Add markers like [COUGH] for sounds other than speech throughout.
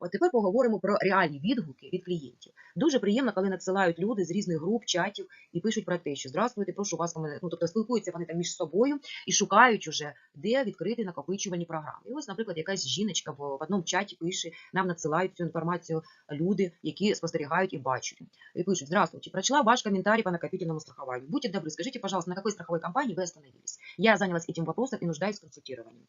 От тепер поговоримо про реальні відгуки від клієнтів. Дуже приємно, коли надсилають люди з різних груп, чатів і пишуть про те, що здравствуйте, прошу вас, мене». ну, тобто спілкуються вони там між собою і шукають уже, де відкрити накопичувальні програми. І ось, наприклад, якась жіночка в в одному чаті пише, нам надсилають цю інформацію люди, які спостерігають і бачать. И пишут, здравствуйте, прочла ваш комментарий по накопительному страхованию. Будьте добры, скажите, пожалуйста, на какой страховой компании вы остановились? Я занялась этим вопросом и нуждаюсь в консультировании.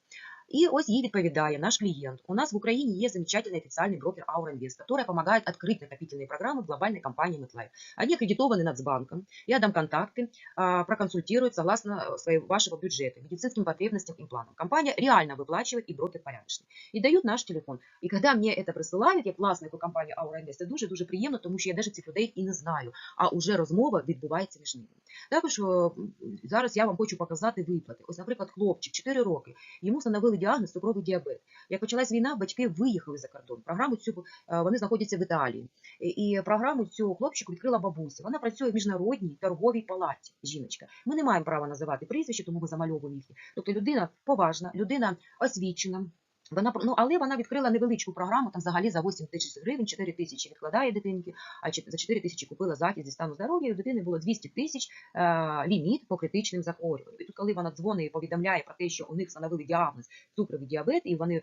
И ось їй відповідає наш клиент. У нас в Украине есть замечательный официальный брокер Aura Invest, которая помогает открыть накопительные программы в глобальной компании MetLife. Они аккредитованы Нацбанком. Я дам контакты, а, проконсультируют согласно своего, вашего бюджета, медицинским потребностям и планам. Компания реально выплачивает и брокер порядочный. І дають наш телефон. І коли мені це присилають, як власнику компанії Aura Invest, це дуже-дуже приємно, тому що я навіть цих людей і не знаю, а уже розмова відбувається між ними. Також о, зараз я вам хочу показати виплати. Ось, наприклад, хлопчик 4 роки, йому встановили діагноз цукровий діабет. Як почалась війна, батьки виїхали за кордон. Програму цю е, вони знаходяться в Італії. І- програму цю хлопчику відкрила бабуся. Вона працює в міжнародній торговій палаті. Жіночка. Ми не маємо права називати прізвище, тому ми замальовуємо їх. Тобто людина поважна, людина освічена. Вона ну, але вона відкрила невеличку програму, там взагалі за 8 тисяч гривень, 4 тисячі відкладає дитинки, а за 4 тисячі купила захист зі стану здоров'я, і у дитини було 200 тисяч е, ліміт по критичним захворюванням. І тут, коли вона дзвонить і повідомляє про те, що у них встановили діагноз цукровий діабет, і вони е,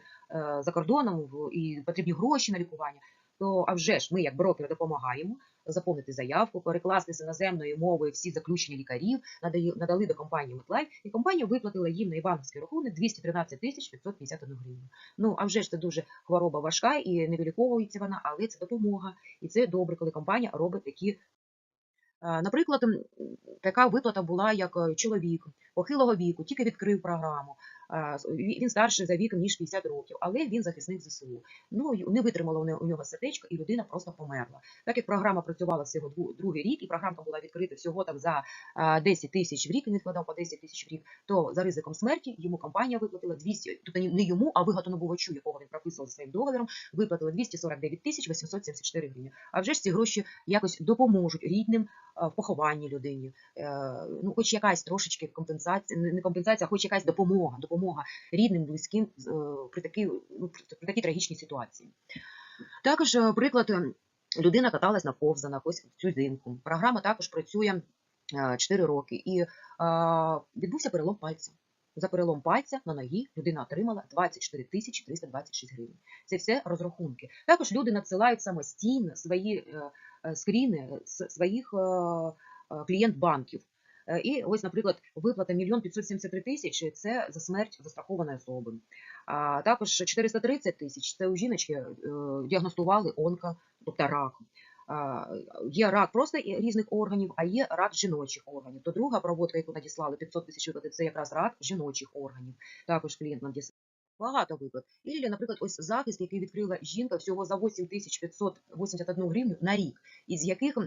за кордоном і потрібні гроші на лікування, то а вже ж ми, як брокери, допомагаємо заповнити заявку, перекласти з іноземної мови всі заключення лікарів, надали до компанії MetLife, і компанія виплатила їм на банківський рахунок 213 тисяч 551 гривень. Ну, а вже ж це дуже хвороба важка і не виліковується вона, але це допомога. І це добре, коли компанія робить такі. Е, Наприклад, така виплата була, як е, чоловік похилого віку, тільки відкрив програму. Він старший за віком, ніж 50 років, але він захисник ЗСУ. Ну, не витримало у нього сердечко, і людина просто померла. Так як програма працювала всього другий рік, і програма була відкрита всього там за е, 10 тисяч в рік, він відкладав по 10 тисяч в рік, то за ризиком смерті йому компанія виплатила 200, тобто не- йому, а виготонобувачу, якого він прописував за своїм договором, виплатили 249 тисяч 874 гривні. А вже ж ці гроші якось допоможуть рідним в похованні людині. Е, Ну, хоч якась трошечки компенсація, не компенсація, а хоч якась допомога, допомога рідним, близьким е, при такій, ну, при такій трагічній ситуації. Також е, приклад. е, Людина каталась на ковзанах, ось цю зимку. Програма також працює 4 роки, і відбувся перелом пальця. За перелом пальця на ногі людина отримала 24 тисячі 326 гривень. Це все розрахунки. Також люди надсилають самостійно свої скріни своїх клієнт-банків. Е, І ось, наприклад, виплата 1 573 тисячі – це за смерть застрахованої особи. А також 430 тисяч – це у жіночки е, діагностували онко, тобто рак. Є рак просто різних органів, а є рак жіночих органів. То друга проводка, яку надіслали 500 тисяч виплати, це якраз рак жіночих органів. Також клієнт надіслав. Багато виплат. І, наприклад, ось захист, який відкрила жінка всього за 8 тисяч 581 гривню на рік, із яких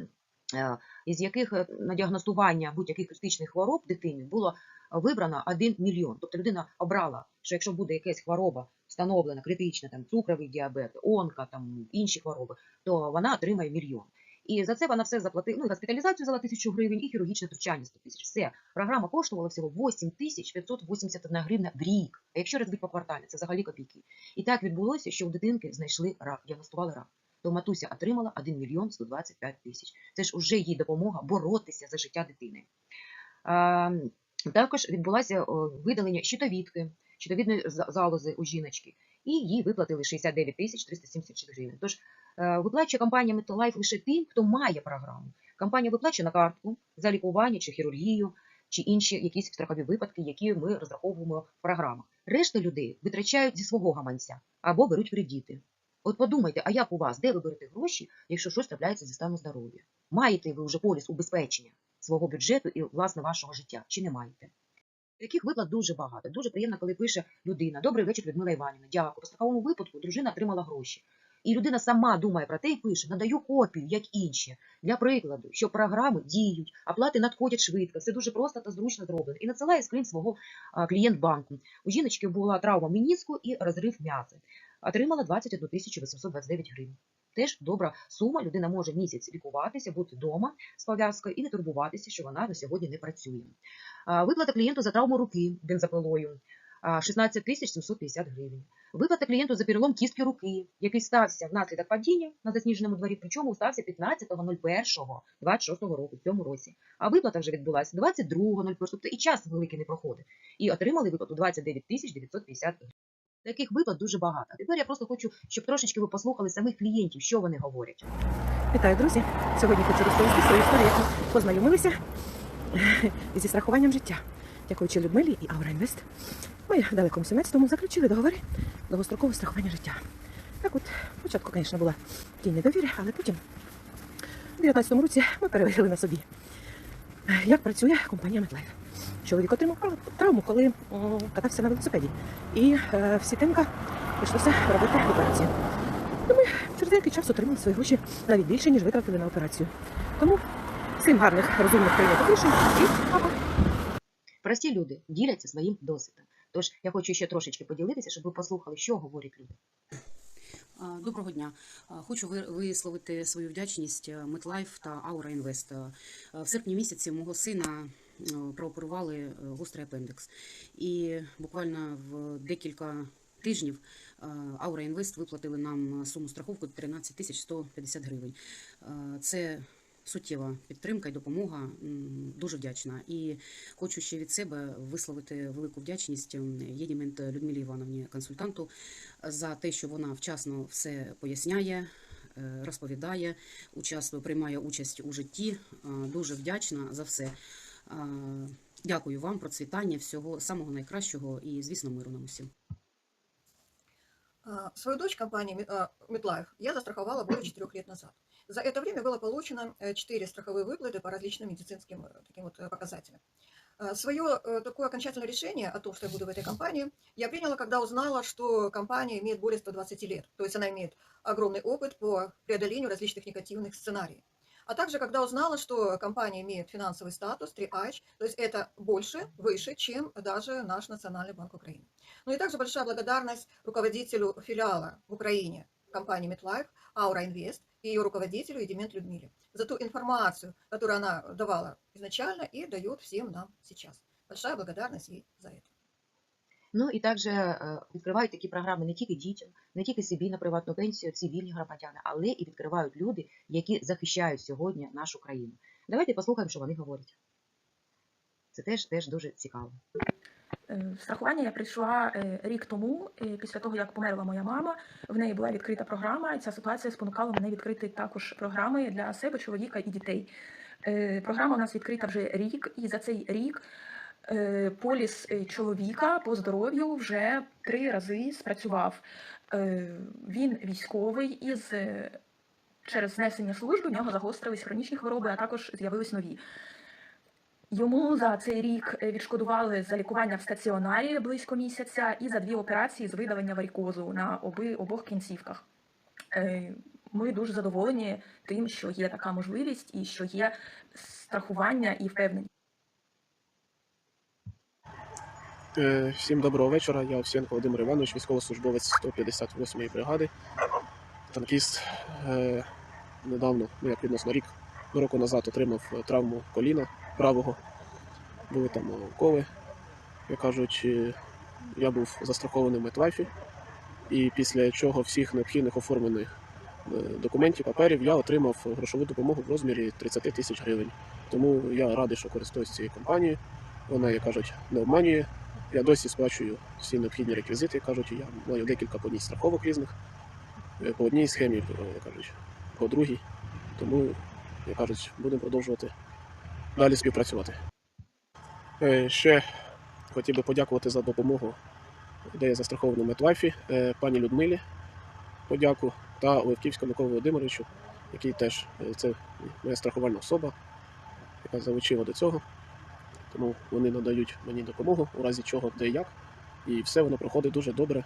із яких е, на діагностування будь-яких критичних хвороб дитини було вибрано 1 мільйон. Тобто людина обрала, що якщо буде якась хвороба встановлена, критична, там цукровий діабет, онка, там інші хвороби, то вона отримає мільйон. І за це вона все заплатила, ну, і госпіталізацію взяла тисячу гривень, і хірургічне втручання 100 тисяч. Все. Програма коштувала всього 8 тисяч 581 гривня в рік. А якщо розбити по кварталі, це взагалі копійки. І так відбулося, що у дитинки знайшли рак, діагностували рак. То матуся отримала 1 мільйон 125 тисяч. Це ж уже їй допомога боротися за життя дитини. Також відбулося видалення щитовідки, щитовідної залози у жіночки, і їй виплатили 69 тисяч 376 гривень. Тож е, виплачує компанія MetLife лише тим, хто має програму. Компанія виплачує на картку за лікування чи хірургію, чи інші якісь страхові випадки, які ми розраховуємо в програмах. Решта людей витрачають зі свого гаманця або беруть кредити. От подумайте, а як у вас, де ви берете гроші, якщо щось трапляється зі стану здоров'я? Маєте ви вже поліс убезпечення свого бюджету і власне вашого життя, чи не маєте? Таких виплат дуже багато. Дуже приємно, коли пише людина: Добрий вечір, Людмила Іванівна. Дякую. По страховому випадку дружина отримала гроші. І людина сама думає про те і пише: надаю копію, як інші, для прикладу, що програми діють, оплати надходять швидко. Все дуже просто та зручно зроблено. І надсилає скрін свого клієнт-банку. У жіночки була травма мініску і розрив м'язи. Отримала 21 тисячу 829 гривень. Теж добра сума. Людина може місяць лікуватися, бути вдома з пов'язкою і не турбуватися, що вона на сьогодні не працює. Виплата клієнту за травму руки бензопилою. 16 тисяч 750 гривень. Виплата клієнту за перелом кістки руки, який стався внаслідок падіння на засніженому дворі, причому стався 15.01.26 року, в цьому році. А виплата вже відбулася 22.01, тобто і час великий не проходить. І отримали виплату 29 тисяч 950 гривень. Таких виплат дуже багато. Тепер я просто хочу, щоб трошечки ви послухали самих клієнтів, що вони говорять. Вітаю, друзі! Сьогодні хочу розповісти свою історію, як ми познайомилися [LAUGHS] зі страхуванням життя. Дякуючи Людмилі і Аура Інвест, ми в далекому 17-му заключили договори довгострокового страхування життя. Так от, спочатку, звісно, була тінь недовіри, але потім у 19-му році ми перевірили на собі, як працює компанія MetLife. Чоловік отримав травму, коли катався на велосипеді. І е, всі тимка прийшлося робити операцію. І ми через деякий час отримали свої гроші навіть більше, ніж витратили на операцію. Тому всім гарних, розумних прийнятих рішень і папа. Прості люди діляться своїм досвідом. Тож я хочу ще трошечки поділитися, щоб ви послухали, що говорять люди. Доброго дня. Хочу висловити свою вдячність е, MetLife та Aura Invest. Е, В серпні місяці мого сина е, прооперували е, гострий апендикс. І буквально в декілька тижнів е, Aura Invest виплатили нам суму страховку 13 тисяч 150 гривень. Е, Це суттєва підтримка і допомога. Дуже вдячна. І хочу ще від себе висловити велику вдячність Єдімент Людмилі Івановні, консультанту, за те, що вона вчасно все поясняє, е, розповідає, участвує, приймає участь у житті. Е, Дуже вдячна за все. Е, Дякую вам, процвітання, всього самого найкращого і, звісно, миру нам усім. А, Свою дочь компании Ми- а, MetLife я застраховала более 4 лет назад. За это время было получено 4 страховые выплаты по различным медицинским э, таким вот э, показателям. Свое такое окончательное решение о том, что я буду в этой компании, я приняла, когда узнала, что компания имеет более 120 лет. То есть она имеет огромный опыт по преодолению различных негативных сценариев. А также, когда узнала, что компания имеет финансовый статус 3H, то есть это больше, выше, чем даже наш Национальный банк Украины. Ну и также большая благодарность руководителю филиала в Украине компании MetLife, Aura Invest, и ее руководителю Едимент Людмиле за ту информацию, которую она давала изначально и дает всем нам сейчас. Большая благодарность ей за это. Ну і також е, відкривають такі програми не тільки дітям, не тільки собі на приватну пенсію, цивільні громадяни, але і відкривають люди, які захищають сьогодні нашу країну. Давайте послухаємо, що вони говорять. Це теж, теж дуже цікаво. Е, В страхування я прийшла е, рік тому, після того як померла моя мама. В неї була відкрита програма, і ця ситуація спонукала мене відкрити також програми для себе, чоловіка і дітей. Програма у нас відкрита вже рік, і за цей рік поліс е, чоловіка по здоров'ю вже три рази спрацював. Е, Він військовий із е, через знесення служби в нього загострились хронічні хвороби, а також з'явились нові. Йому за цей рік е, відшкодували за лікування в стаціонарі близько місяця і за дві операції з видалення варікозу на оби, обох кінцівках. Е, Ми дуже задоволені тим, що є така можливість і що є страхування і впевненість. Е, Всім доброго вечора. Я Овсієнко Володимир Іванович, військовослужбовець 158-ї бригади. Танкіст Е, недавно, ну як відносно рік, року назад отримав е, травму коліна правого. Були там уколи. Як кажуть, е, я був застрахований в Метлайфі. І після чого всіх необхідних оформлених е, документів, паперів я отримав грошову допомогу в розмірі 30 тисяч гривень. Тому я радий, що користуюсь цією компанією. Вона, як кажуть, не обманює. Я досі сплачую всі необхідні реквізити, кажуть, я маю декілька по одній страховок різних, е, по одній схемі, е, кажуть, по другій. Тому, як кажуть, будемо продовжувати далі співпрацювати. Е, Ще хотів би подякувати за допомогу, де я застрахований в Метлайфі, е, пані Людмилі, подяку, та Левківському Миколу Володимировичу, який теж це моя страхувальна особа, яка залучила до цього. Тому вони надають мені допомогу у разі чого, де і як. І все воно проходить дуже добре,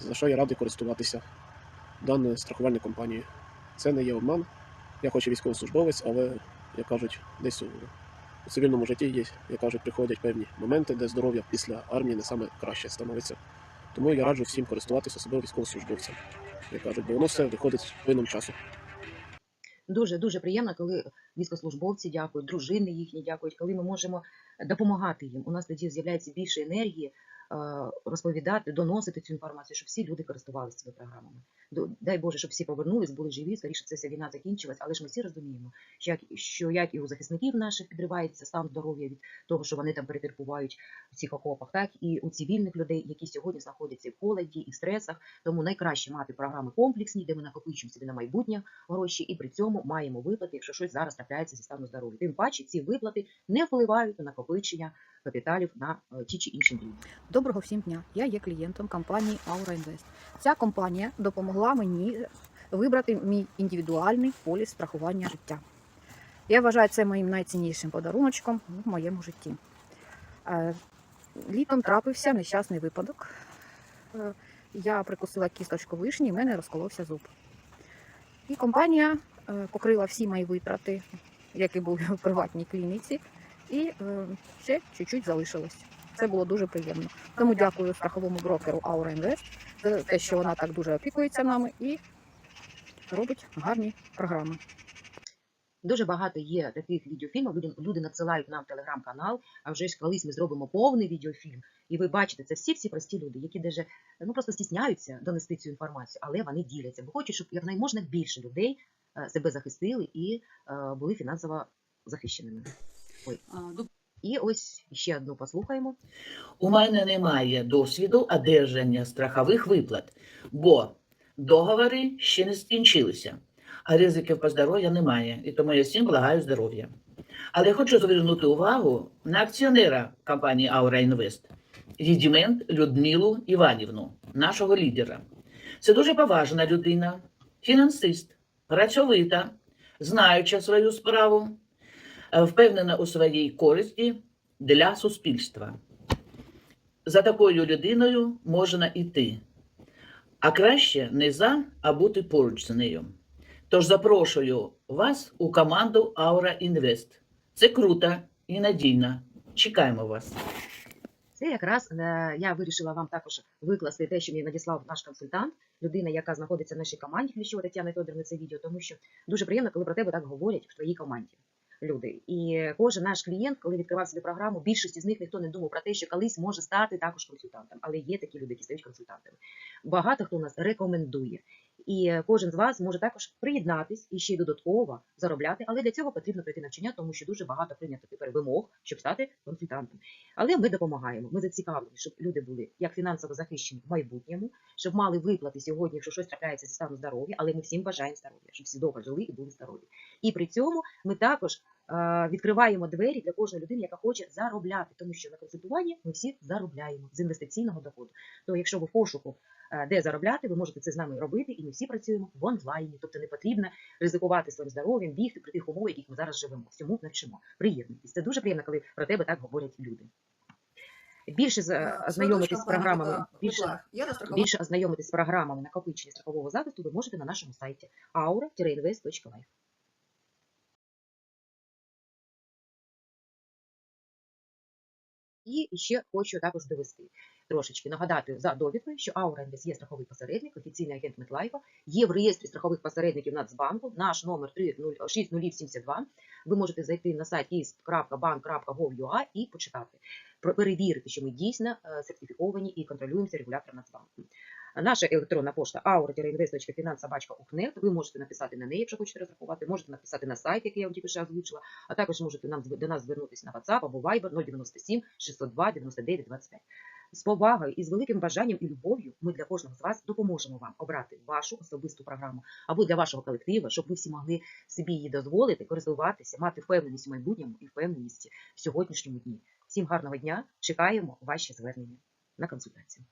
за що я радий користуватися даною страхувальною компанією. Це не є обман. Я хоч і військовослужбовець, але, як кажуть, десь у, у цивільному житті є, як кажуть, приходять певні моменти, де здоров'я після армії не саме краще становиться. Тому я раджу всім користуватися особливо військовослужбовцям. Як кажуть, бо воно все виходить вином часу. Дуже дуже приємно, коли військовослужбовці дякують, дружини їхні дякують, коли ми можемо допомагати їм. У нас тоді з'являється більше енергії розповідати, доносити цю інформацію, щоб всі люди користувалися цими програмами. Дай Боже, щоб всі повернулись, були живі, скоріше це війна закінчилась, але ж ми всі розуміємо, що як, що як і у захисників наших підривається стан здоров'я від того, що вони там перетерпувають в цих окопах, так і у цивільних людей, які сьогодні знаходяться в холоді і в стресах. Тому найкраще мати програми комплексні, де ми накопичуємо собі на майбутнє гроші, і при цьому маємо виплати, якщо щось зараз трапляється зі стану здоров'я. Тим паче ці виплати не впливають на накопичення капіталів на е, ті чи інші дії. Доброго всім дня. Я є клієнтом компанії Aura Invest. Ця компанія допомогла мені вибрати мій індивідуальний поліс страхування життя. Я вважаю це моїм найціннішим подаруночком в моєму житті. Е, Літом трапився нещасний випадок. Е, Я прикусила кісточку вишні, і в мене розколовся зуб. І компанія е, покрила всі мої витрати, які були в приватній клініці, і ще чуть-чуть залишилось. Це було дуже приємно. Тому дякую страховому брокеру Aura Invest за те, що вона так дуже опікується нами і робить гарні програми. Дуже багато є таких відеофільмів. Люди, люди надсилають нам телеграм-канал. А вже ж колись ми зробимо повний відеофільм. І ви бачите, це всі всі прості люди, які даже ну просто стісняються донести цю інформацію, але вони діляться, бо хочуть, щоб якнайможна більше людей е, себе захистили і е, були фінансово захищеними. Доб- І ось ще одну послухаємо. У мене немає досвіду одержання страхових виплат, бо договори ще не скінчилися, а ризиків по здоров'я немає, і тому я всім благаю здоров'я. Але хочу звернути увагу на акціонера компанії Aura Invest, Рідімент Людмилу Іванівну, нашого лідера. Це дуже поважна людина, фінансист, працьовита, знаюча свою справу, впевнена у своїй користі для суспільства. За такою людиною можна йти. А краще не за, а бути поруч з нею. Тож запрошую вас у команду Aura Invest. Це круто і надійно. Чекаємо вас. Це якраз е, я вирішила вам також викласти те, що мені надіслав наш консультант, людина, яка знаходиться в нашій команді, Кліщова Тетяна Федоровна, це відео, тому що дуже приємно, коли про тебе так говорять в твоїй команді. Люди, і кожен наш клієнт, коли відкривав собі програму, більшість з них ніхто не думав про те, що колись може стати також консультантом. Але є такі люди, які стають консультантами. Багато хто нас рекомендує. І кожен з вас може також приєднатись і ще й додатково заробляти, але для цього потрібно пройти навчання, тому що дуже багато прийнято тепер вимог, щоб стати консультантом. Але ми допомагаємо. Ми зацікавлені, щоб люди були як фінансово захищені в майбутньому, щоб мали виплати сьогодні, якщо щось трапляється зі стану здоров'я, але ми всім бажаємо здоров'я, щоб всі довго жили і були здорові. І при цьому ми також відкриваємо двері для кожної людини, яка хоче заробляти, тому що на консультуванні ми всі заробляємо з інвестиційного доходу. То якщо ви в пошуку е, де заробляти, ви можете це з нами робити, і ми всі працюємо в онлайні. Тобто не потрібно ризикувати своїм здоров'ям, бігти при тих умовах, яких ми зараз живемо. Всьому навчимо. Приєднуйтесь. Це дуже приємно, коли про тебе так говорять люди. Більше з- Э, ознайомитись з програмами, більше, більше ознайомитись з програмами накопичення страхового захисту ви можете на нашому сайті aura-invest.life. І ще хочу також довести трошечки нагадати за довідкою, що Аура Invest є страховий посередник, офіційний агент Метлайфа, є в реєстрі страхових посередників Нацбанку, наш номер 6072. Ви можете зайти на сайт ist.bank.gov.ua і почитати, перевірити, що ми дійсно е, сертифіковані і контролюємося регулятором Нацбанку. Наша електронна пошта aura-invest.finansobachka.uknet. Ви можете написати на неї, якщо хочете розрахувати, можете написати на сайт, який я вам тільки що озвучила, а також можете нам до нас звернутися на WhatsApp або Viber 097 602 99 25. З повагою і з великим бажанням і любов'ю ми для кожного з вас допоможемо вам обрати вашу особисту програму або для вашого колективу, щоб ви всі могли собі її дозволити, користуватися, мати впевненість у майбутньому і впевненість в сьогоднішньому дні. Всім гарного дня! Чекаємо ваші звернення на консультацію.